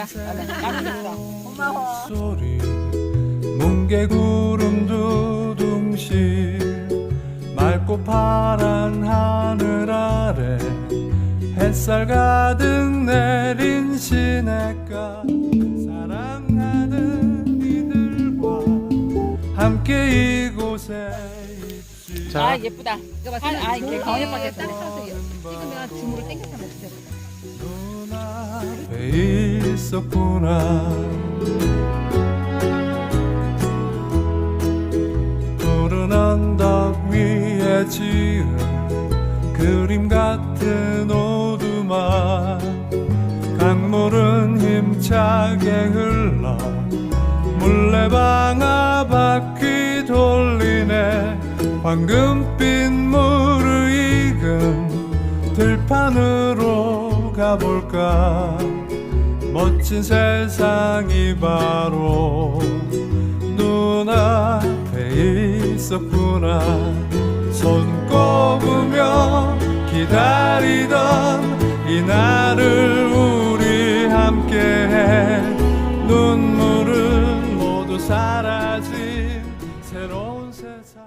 맛있어요. 맛있어. 고마워. 소리 뭉게구름 두둥실 맑고 파란 하늘 아래 햇살 가득 내린 시냇가 사랑하는 이들과 함께 이곳에 있지 아 예쁘다. 이거 봐. 아, 이렇게 아, 가운데 따뜻하세요. 예. 예. 지금 내가 줌으로 땡겨서 먹으세요. 있었구나. 푸른 언덕 위에 지은 그림 같은 오두막. 강물은 힘차게 흘러 물레방 아 바퀴 돌리네. 황금빛 무르익은 들판으로 가볼까 멋진 세상이 바로 눈앞에 있었구나. 손 꼽으며 기다리던 이날을 우리 함께해. 눈물은 모두 사라진 새로운 세상.